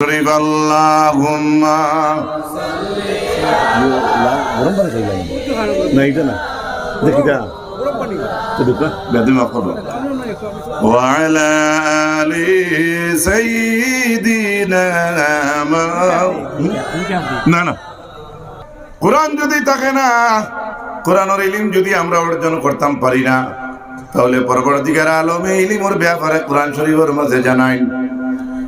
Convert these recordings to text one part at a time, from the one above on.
شرف اللهم গরম পানি খাইলাম না এটা না দেখিটা তো ঢুকা বেদম করো وعلى آل سيدنا না না কোরআন যদি থাকে না কোরআনের ইলিম যদি আমরা অর্জন করতাম পারি না তাহলে পরবর্তীকার আলমে ইলিমর ব্যাপারে কোরআন শরীফের মাঝে জানাই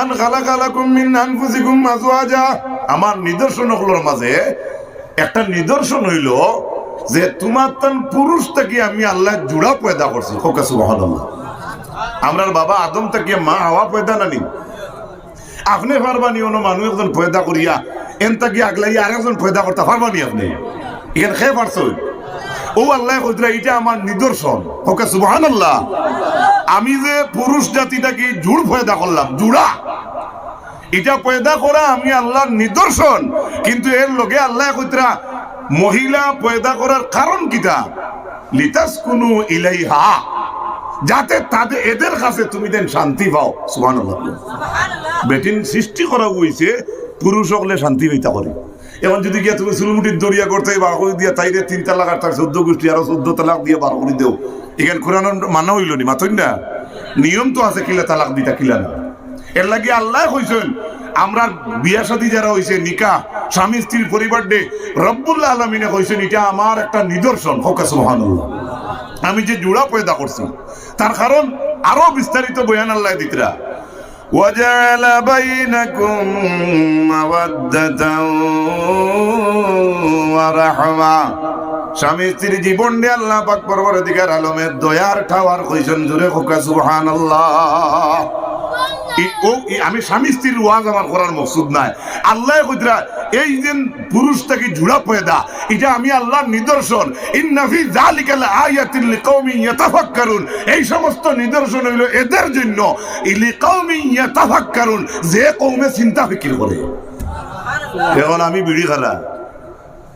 আন খালাকা লাকুম মিন আনফুসিকুম আজওয়াজা আমার নিদর্শনগুলোর মাঝে একটা নিদর্শন হইল যে তোমার তান পুরুষ থেকে আমি আল্লাহ জুড়া পয়দা করছি। হোকা, সুবহানাল্লাহ। আমরার বাবা আদম থেকে মা হাওয়া পয়দা নানি আপনি পারবানি অন্য মানুষ একজন পয়দা করিয়া, এন তাকে আগলাই আরেকজন পয়দা করতে পারবানি আপনি? এখানে খেয়ে পারছ? ও আল্লাহ কইতরা এটা আমার নিদর্শন। ওকে হোকা সুবহানাল্লাহ। আমি যে পুরুষ জাতিটাকে জুড় পয়দা করলাম জুড়া। এটা পয়দা করা আমি আল্লাহর নিদর্শন। কিন্তু এর লগে আল্লাহ কইতরা মহিলা পয়দা করার কারণ কিটা? লিতাস কুনু ইলাইহা। যাতে তাদের এদের কাছে তুমি দেন শান্তি পাও। সুবহানাল্লাহ। বেটিন সৃষ্টি করা হইছে পুরুষ হলে শান্তি পাইতা করে। এখন যদি গিয়া তুমি চুলমুটির দরিয়া করতে বার করে দিয়া তাইরে তিন তালাক আর তার চোদ্দ গোষ্ঠী আরও চোদ্দ তালাক দিয়ে বার করে দেও। এখানে কোরআন মানা হইল নি, মাতই না? নিয়ম তো আছে কিলা তালাক দিতা, কিলা না। এর লাগে আল্লাহ কইছেন, আমরা বিয়া শাদী যারা হইছে নিকা স্বামী, স্ত্রীর পরিবার ডে রব্বুল্লাহ আলমিনে কইছেন, এটা আমার একটা নিদর্শন। হোকা সুবহানাল্লাহ। আমি যে জোড়া পয়দা করছি, তার কারণ আরও বিস্তারিত বয়ান আল্লাহ দিতরা। وجعل بينكم مودة ورحمة স্বামী স্ত্রীর জীবন দিয়ে আল্লাহ পাক পরবর্তীকার আলমের দয়ার ঠাওয়ার কইছেন জুড়ে খোকা সুবহানাল্লাহ ই- ও ই- আমি স্বামী স্ত্রীর ওয়াজ আমার করার মকসুদ নাই। আল্লাহ কইতরা এই যে পুরুষ থেকে জুড়া পয়দা এটা আমি আল্লাহর নিদর্শন। ইন্নাফি জালিকাল আয়াতিল লিকাউমি ইয়াতাফাক্কারুন। এই সমস্ত নিদর্শন হইল এদের জন্য। লিকাউমি ইয়াতাফাক্কারুন যে কওমে চিন্তা ফিকির করে। এখন আমি বিড়ি খালা।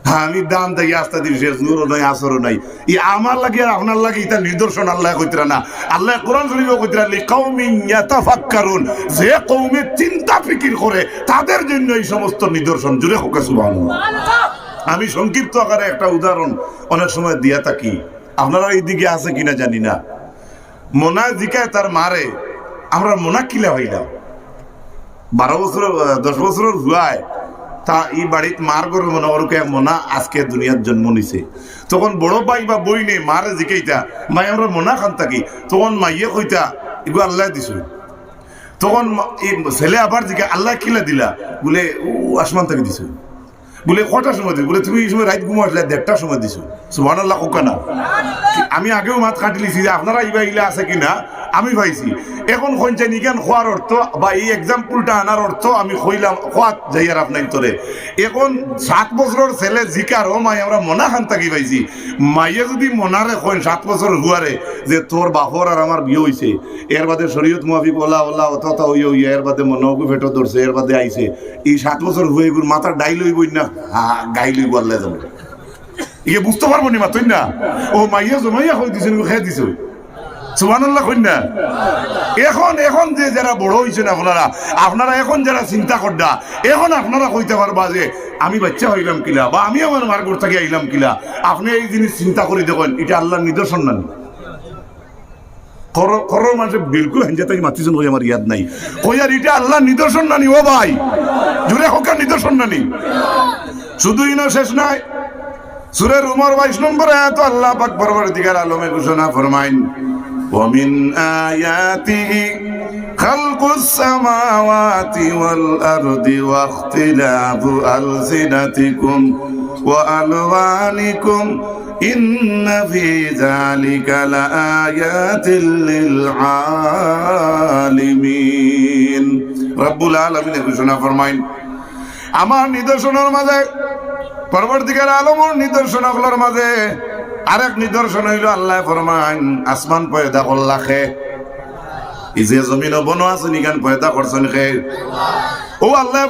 আমি দাম দেখি আস্তে দিন শেষ নূরও নাই আসরও নাই। ই আমার লাগে আর আপনার লাগে এটা নিদর্শন আল্লাহ কইতরা না। আল্লাহ কোরআন শরীফ কইতরা লি কওমিন ইয়াতাফাক্কারুন যে কওমে চিন্তা ফিকির করে তাদের জন্য এই সমস্ত নিদর্শন। জুড়ে হোক সুবহানাল্লাহ। আমি সংক্ষিপ্ত আকারে একটা উদাহরণ অনেক সময় দিয়া থাকি। আপনারা এইদিকে আছে কিনা জানি না। মোনা জিকায় তার মারে আমরা মোনা কিলা হইলাম। বারো বছর দশ বছরের হুয়ায় তা এই বাড়িত মার গরু মনে ওরকে মনা আজকে দুনিয়ার জন্ম নিছে। তখন বড় ভাই বা বই নেই মারে জিকেইতা মাই আমরা মনা খান থাকি, তখন মাইয়ে কইতা এগুলো আল্লাহ দিছো। তখন এই ছেলে আবার জিকে আল্লাহ কিলা দিলা? বলে, ও, আসমান থেকে দিছো। বলে কটার সময় দিছো বলে, তুমি এই সময় রাত আসলে দেড়টার সময় দিছো। আমি আগেও মাত কাটি লিছি যে আপনারা ইবা ইলা আছে কিনা আমি পাইছি এখন কইছে নিকেন খোয়ার অর্থ বা এই এক্সাম্পলটা আনার অর্থ আমি কইলাম খোয়াত যাইয়ার আপনার তোরে এখন সাত বছরের ছেলে জিকার ও মাই আমরা মনা খান থাকি পাইছি। মাইয়ে যদি মনারে কইন সাত বছর হুয়ারে যে তোর বাপর আর আমার বিয়ে হইছে এর বাদে শরীয়ত মুআফিক ওলা ওলা, অত ওই ওই এর বাদে মনগু ফেটো ধরছে এর বাদে আইছে এই সাত বছর হয়ে গুর মাথার ডাই লইবই না, হা, গাই লইব আল্লাহ যাবে ইয়ে বুঝতে পারব নি মাতই না? ও মাইয়া জমাইয়া হয়ে দিছে। খেয়ে দিছে এখন এখন যে এখন চিন্তা যে আমি বাচ্চা হইলাম কিলা, বা আমি আমার মার ঘর থেকে আইলাম কিলা। আপনি এই জিনিস চিন্তা করে দেখেন, এটা আল্লাহর নিদর্শন না করোর মানুষ বিলকুল হেঞ্জা তাই মাতিছেন আমার ইয়াদ নাই। কই আর এটা আল্লাহর নিদর্শন নানি ও ভাই? জুড়ে হোকার নিদর্শন নানি শুধুই না, শেষ নাই। সুরের উমর বাইশ নম্বর আয়াত আল্লাহ পাক পরবর্তীকার আলমে ঘোষণা ফরমাইন ومن آياته خلق السماوات والأرض واختلاف ألسنتكم وألوانكم إن في ذلك لآيات للعالمين রব্বুল আলমিনে ঘোষণা ফরমাইন আমার নিদর্শনের মাঝে পরবর্তীকার আলমর নিদর্শনগুলোর মাঝে আরেক নিদর্শন হইল আল্লাহ ফরমাইন, আসমান পয়দা করলা খে এই যে জমিন খে। ও আল্লাহ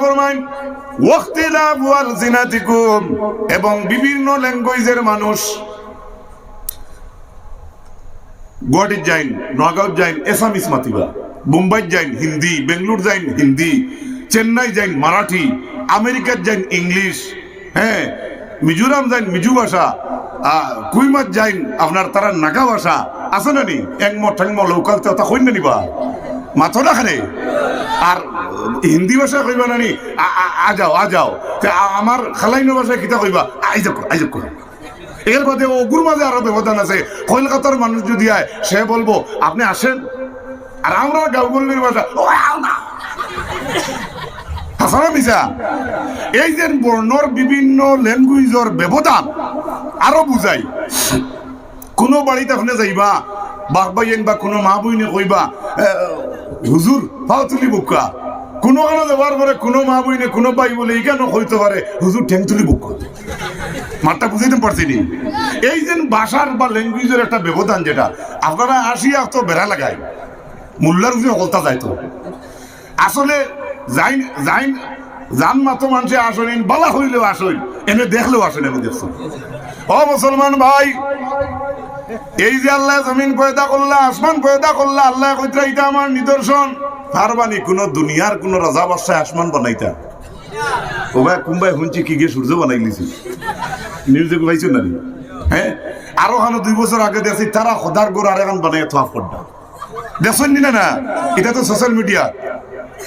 এবং বিভিন্ন যাইন মাতিবা। মুম্বাই যাইন, হিন্দি, বেঙ্গলোর যাইন, হিন্দি, চেন্নাই যাইন, মারাঠি, আমেরিকার যাইন, ইংলিশ হ্যাঁ মিজোরাম যাইন, মিজু ভাষা কুইমাত যাইন, আপনার তারা নাগা ভাষা আছে না নি? একম ঠেংম লোকাল তা কইন না নিবা মাথো রাখারে আর হিন্দি ভাষা কইবা না নি? আ- যাও, আ যাও। আমার খালাইনো ভাষায় কিতা কইবা? আইজক আইজক করো এর বাদে অগুর মাঝে আরও ব্যবধান আছে। কলকাতার মানুষ যদি আয়, সে বলব, আপনি আসেন। আর আমরা গাউগুলির ভাষা ও না। হাসানা মিসা এই যে বর্ণর বিভিন্ন ল্যাঙ্গুয়েজের ব্যবধান আরও বুঝাই কোনো বাড়িতে আপনি যাইবা বাঘ বাইন বা কোনো মা বইনে কইবা হুজুর পাও তুলি বুকা। কোনো কারণে যাওয়ার পরে কোনো মা বইনে কোনো বাই বলে এই কেন কইতে পারে হুজুর ঠ্যাং তুলি বুক মাঠটা বুঝাইতে পারছি নি? এই যে ভাষার বা ল্যাঙ্গুয়েজের একটা ব্যবধান যেটা আপনারা আসিয়া তো বেড়া লাগায় মোল্লার উপরে হলতা যায় তো আসলে যাইন যাইন এনে ভাই, এই যে আল্লাহ জমিন আসমান আল্লাহ আমার নিদর্শন। পারবানি কোন দুনিয়ার কোন রাজা বাসায় আসমান বানাইতা। ও ভাই কুম্বাই শুনছি কি গিয়ে সূর্য বানাই লিছি? নিউজে পাইছো না? হ্যাঁ? আরও খানো দুই বছর আগে দেখছি, তারা খোদার গোর আর বানাই থাফ দেখছেন না এটা তো সোশ্যাল মিডিয়া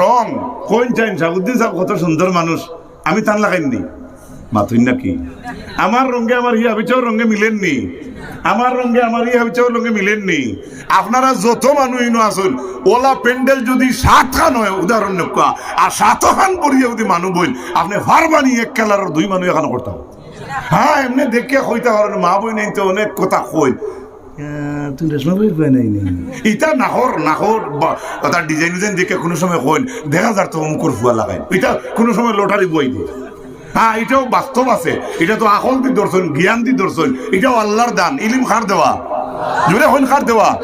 রং। কোন চাইন কত সুন্দর মানুষ। আমি তান লাগাইনি মাথুই নাকি? আমার রঙে আমার ইয়া বিচার রঙে মিলেননি। আমার রঙে আমার ইয়া বিচার রঙে মিলেননি। আপনারা যত মানুষ ইনো আসুন ওলা প্যান্ডেল যদি সাত খান হয়, উদাহরণ নকা, আর সাত খান পরিয়ে যদি মানুষ বইন আপনি হারবানি এক কালার দুই মানুষ এখানে করতাম। হ্যাঁ এমনি দেখে কইতে পারেন, মা বই নাই তো অনেক কথা কই ইটা ডিজাইন ডিজাইন কোনো সময় দেখা তো কোনো সময় বই বাস্তব আছে। জ্ঞান আল্লাহর দান, ইলিম দেওয়া জোরে দেওয়া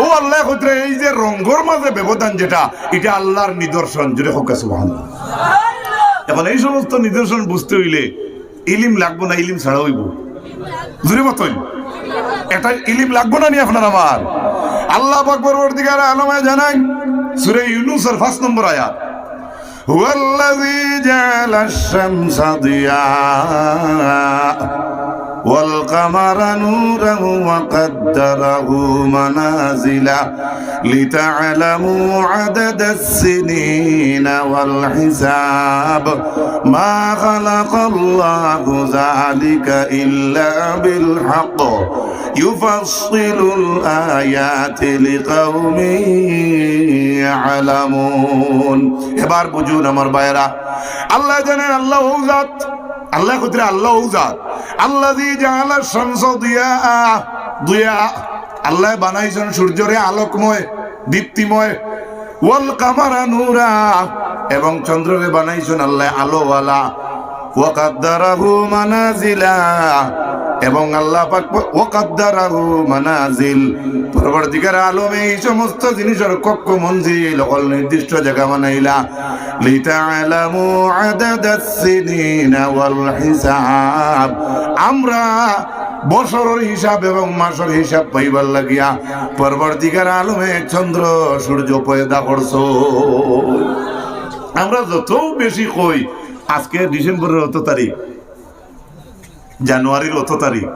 ও আল্লাহ কইতে এই যে রঙ্গর মাঝে ব্যবধান যেটা, এটা আল্লাহর নিদর্শন জোরে হোক এখন এই সমস্ত নিদর্শন বুঝতে হইলে ইলিম লাগবো না, ইলিম ছাড়া হইব। জোরে মতন। এটা ইলিম লাগবো না নি আপনার আমার আল্লাহ আকবর দিকার আলমায় জানাই সুরে ইউনুসের ফার্স্ট নম্বর আয়াত هو الذي جعل الشمس ضياء والقمر نورا وقدره منازل لتعلموا عدد السنين والحساب ما خلق الله ذلك إلا بالحق يفصل الآيات لقوم يعلمون এবার বুঝুন আমার ভাইরা আল্লাহ জানেন আল্লাহ জাত আল্লাহ কুদরে আল্লাহ উজার আল্লাহ দি জাহালা শামস দিয়া। দুয়া আল্লাহ বানাইছেন সূর্যরে আলোকময়, দীপ্তিময়, ওয়াল কামারা নুরা। এবং চন্দ্ররে বানাইছেন আল্লাহ আলোওয়ালা। ওয়াকাদ্দারাহু মানাজিলা। এবং আল্লাহ পাক ওয়াকাদ্দারাহু মানাজিল। পরবর্তীকার আলমে এই সমস্ত জিনিসের কক্ষ মঞ্জিল অকল নির্দিষ্ট জায়গা বানাইলা। লিতাআলামু আদাদাস সিনিনা ওয়াল হিসাব। আমরা বছরের হিসাব এবং মাসের হিসাব পাইবার লাগিয়া পরবর্তীকার আলমে চন্দ্র, সূর্য পয়দা করছ। আমরা যত বেশি কই, আজকে ডিসেম্বরের অত তারিখ। জানুয়ারির অত তারিখ,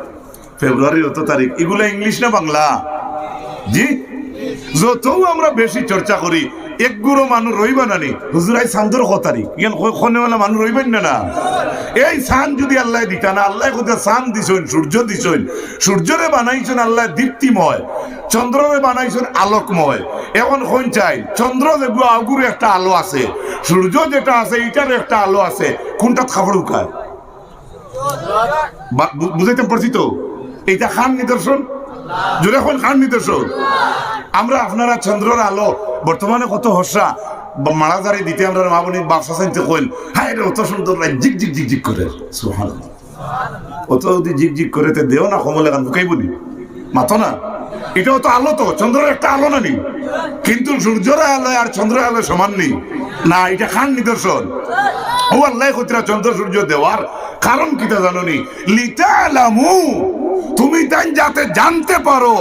ফেব্রুয়ারির অত তারিখ, এগুলো ইংলিশ না বাংলা? জি? যত আমরা বেশি চর্চা করি এক গুরো মানুষ রইবা না নি হুজুরাই সান্দর কতারি ইয়ান খনেওয়ালা মানুষ রইবেন না না? এই সান যদি আল্লাহ দিতা না, আল্লাহ কোথায় সান দিছইন সূর্য দিছইন সূর্যরে বানাইছেন আল্লাহ দীপ্তিময়, চন্দ্ররে বানাইছেন আলোকময়। এখন কোন চাই? চন্দ্র দেখব আগুরে একটা আলো আছে, সূর্য যেটা আছে এটার একটা আলো আছে কোনটা খাবার উকায়? বুঝাইতে পারছি তো? এইটা খান নিদর্শন? জোরে এখন খান নিদর্শন। আমরা আপনারা চন্দ্রর আলো, বর্তমানে কত হর্ষা মারাজারি দিতে আমরা মা বোনের বাসা চাইতে কইল হ্যাঁ এটা অত সুন্দর লাইট জিক জিক জিক জিক করে। সুবহানাল্লাহ। অত যদি জিক জিক করে, তে দেও না, কমলে গান বুকাই বলি মাতো না? এটাও তো আলো তো, চন্দ্রের একটা আলো না নি কিন্তু সূর্যের আলো আর চন্দ্রের আলো সমান নেই। না, এটা খান নিদর্শন। ও আল্লাহ কতিরা চন্দ্র সূর্য দেওয়ার কারণ কিটা জাননি? লিতালামু, তুমি তাই যাতে জানতে পারো,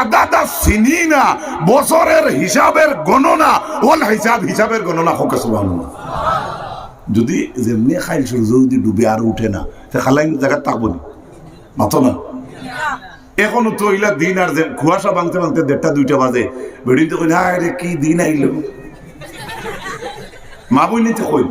আদাদা সিনি না বছরের হিসাবের গণনা ওল হিসাব হিসাবের গণনা হোক, সুবহানাল্লাহ। যদি যেমনি খাইল সূর্য যদি ডুবে আর উঠে না, তে খালাই জায়গা থাকব নি? মাতো না? এখনও তো ইলা দিন আর কুয়াশা ভাঙতে ভাঙতে দেড়টা দুইটা বাজে। বেড়িতে কই না কি দিন আইলো? মা বই নিতে কই